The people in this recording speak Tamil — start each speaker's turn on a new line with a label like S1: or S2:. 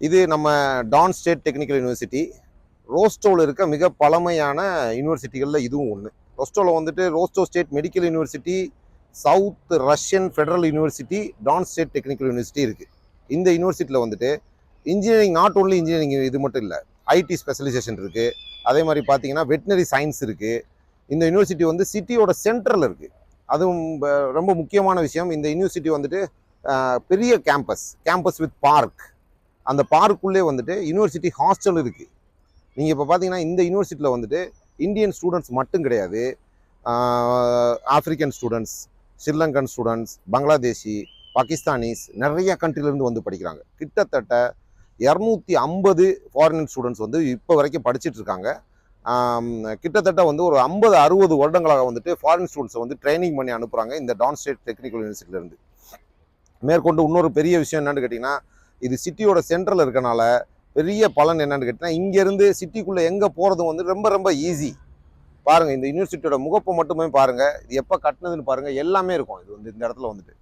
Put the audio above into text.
S1: இது நம்ம டான் ஸ்டேட் டெக்னிக்கல் யூனிவர்சிட்டி ரோஸ்டோவில் இருக்க மிக பழமையான யூனிவர்சிட்டிகளில் இதுவும் ஒன்று ரோஸ்டோவில் வந்துட்டு Rostov state medical university south Russian federal university Don state technical university இருக்குது இந்த யூனிவர்சிட்டியில் வந்துட்டு இன்ஜினியரிங் நாட் ஓன்லி இன்ஜினியரிங் இது மட்டும் இல்லை ஐடி ஸ்பெஷலைசேஷன் இருக்குது அதே மாதிரி பார்த்தீங்கன்னா வெட்டினரி சயின்ஸ் இருக்குது இந்த யூனிவர்சிட்டி வந்து சிட்டியோட சென்டரில் இருக்குது அதுவும் ரொம்ப முக்கியமான விஷயம். இந்த யூனிவர்சிட்டி வந்துட்டு பெரிய கேம்பஸ் கேம்பஸ் வித் பார்க் அந்த பார்க்குள்ளே வந்துட்டு யூனிவர்சிட்டி ஹாஸ்டல் இருக்குது நீங்கள் இப்போ பார்த்தீங்கன்னா இந்த யூனிவர்சிட்டியில் வந்துட்டு இந்தியன் ஸ்டூடெண்ட்ஸ் மட்டும் கிடையாது. African students Sri Lankan students Bangladeshi Pakistanis நிறைய கண்ட்ரிலேருந்து வந்து படிக்கிறாங்க. கிட்டத்தட்ட இரநூத்தி ஐம்பது ஃபாரின் ஸ்டூடெண்ட்ஸ் வந்து இப்போ வரைக்கும் படிச்சிட்டு இருக்காங்க. கிட்டத்தட்ட வந்து ஒரு ஐம்பது அறுபது வருடங்களாக வந்துட்டு ஃபாரின் ஸ்டூடெண்ட்ஸை வந்து ட்ரைனிங் பண்ணி அனுப்புகிறாங்க இந்த டான் ஸ்டேட் டெக்னிக்கல் யூனிவர்சிட்டியிலேருந்து மேற்கொண்டு இன்னொரு பெரிய விஷயம் என்னென்னு கேட்டிங்கன்னா இது சிட்டியோட சென்ட்ரல் இருக்கனால பெரிய பலன் என்னன்னு கேட்டிங்கன்னா இங்கேருந்து சிட்டிக்குள்ளே எங்கே போகிறதும் வந்து ரொம்ப ரொம்ப ஈஸி பாருங்கள் இந்த யூனிவர்சிட்டியோட முகப்பை மட்டுமே பாருங்கள் இது எப்போ கட்டினதுன்னு பாருங்கள் எல்லாமே இருக்கும். இது வந்து இந்த இடத்துல வந்துட்டு.